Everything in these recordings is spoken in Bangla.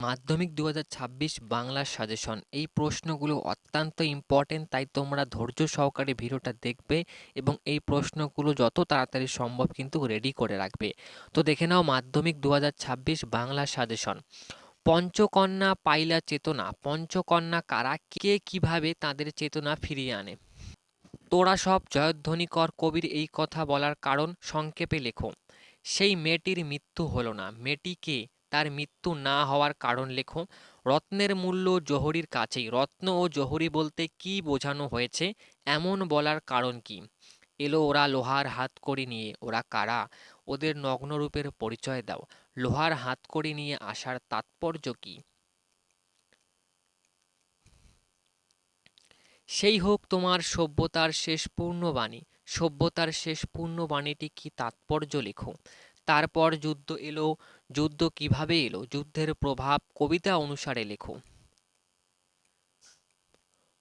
মাধ্যমিক দু বাংলা সাজেশন এই প্রশ্নগুলো অত্যন্ত ইম্পর্টেন্ট তাই তোমরা ধৈর্য সহকারে ভিডিওটা দেখবে এবং এই প্রশ্নগুলো যত তাড়াতাড়ি সম্ভব কিন্তু রেডি করে রাখবে। তো দেখে নাও মাধ্যমিক দু বাংলা সাজেশন পঞ্চকন্যা পাইলা চেতনা। পঞ্চকন্যা কারা, কে কীভাবে তাদের চেতনা ফিরিয়ে আনে? তোরা সব জয়ধ্বনিকর কবির এই কথা বলার কারণ সংক্ষেপে লেখো। সেই মেয়েটির মৃত্যু হলো না। মেয়েটিকে তার মৃত্যু না হওয়ার কারণ লেখো। রত্নের মূল্য জহরির কাছেই। রত্ন ও জহরি বলতে কি বোঝানো হয়েছে? এমন বলার কারণ কি? এলো ওরা লোহার হাত করি নিয়ে। ওরা কারা? ওদের নগ্নরূপের পরিচয় দাও। লোহার হাত করি নিয়ে আসার তাৎপর্য কি? সেই হোক তোমার সভ্যতার শেষ পূর্ণবাণী। সভ্যতার শেষ পূর্ণবাণীটি কি তাৎপর্য লেখো? তারপর যুদ্ধ এলো। যুদ্ধ কীভাবে এলো? যুদ্ধের প্রভাব কবিতা অনুসারে লেখো।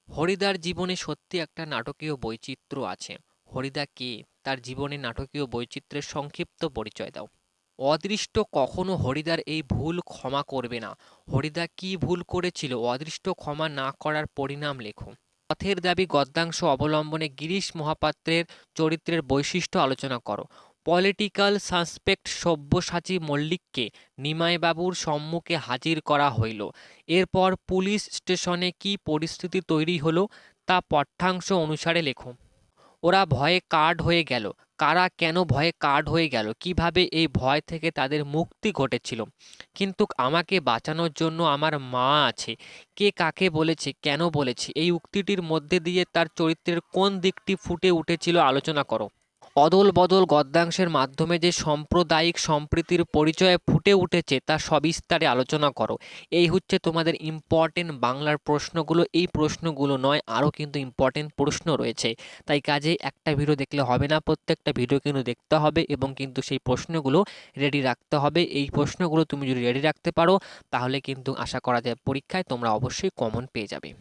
হরিদার জীবনে সত্যি একটা নাটকীয় বৈচিত্র্য আছে। হরিদা কে? তার জীবনে নাটকীয় বৈচিত্র্যের সংক্ষিপ্ত পরিচয় দাও। অদৃষ্ট কখনো হরিদার এই ভুল ক্ষমা করবে না। হরিদা কি ভুল করেছিল? অদৃষ্ট ক্ষমা না করার পরিণাম লেখো। পথের দাবি গদ্যাংশ অবলম্বনে গিরিশ মহাপাত্রের চরিত্রের বৈশিষ্ট্য আলোচনা করো। পলিটিক্যাল সাসপেক্ট সব্যসাচী মল্লিককে নিমাইবাবুর সম্মুখে হাজির করা হইল। এরপর পুলিশ স্টেশনে কি পরিস্থিতি তৈরি হলো তা পাঠ্যাংশ অনুসারে লেখো। ওরা ভয়ে কার্ড হয়ে গেল। কারা কেন ভয়ে কার্ড হয়ে গেল? কীভাবে এই ভয় থেকে তাদের মুক্তি ঘটেছিল? কিন্তু আমাকে বাঁচানোর জন্য আমার মা আছে। কে কাকে বলেছে, কেন বলেছে? এই উক্তিটির মধ্যে দিয়ে তার চরিত্রের কোন দিকটি ফুটে উঠেছিল আলোচনা করো। অদল বদল গদ্যাংশের মাধ্যমে যে সাম্প্রদায়িক সম্প্রীতির পরিচয়ে ফুটে উঠেছে, তা সবিস্তারে আলোচনা করো। এই হচ্ছে তোমাদের ইম্পর্টেন্ট বাংলার প্রশ্নগুলো। এই প্রশ্নগুলো নয়, আরও কিন্তু ইম্পর্টেন্ট প্রশ্ন রয়েছে। তাই কাজে একটা ভিডিও দেখলে হবে না, প্রত্যেকটা ভিডিও কিন্তু দেখতে হবে এবং কিন্তু সেই প্রশ্নগুলো রেডি রাখতে হবে। এই প্রশ্নগুলো তুমি যদি রেডি রাখতে পারো, তাহলে কিন্তু আশা করা যায় পরীক্ষায় তোমরা অবশ্যই কমন পেয়ে যাবে।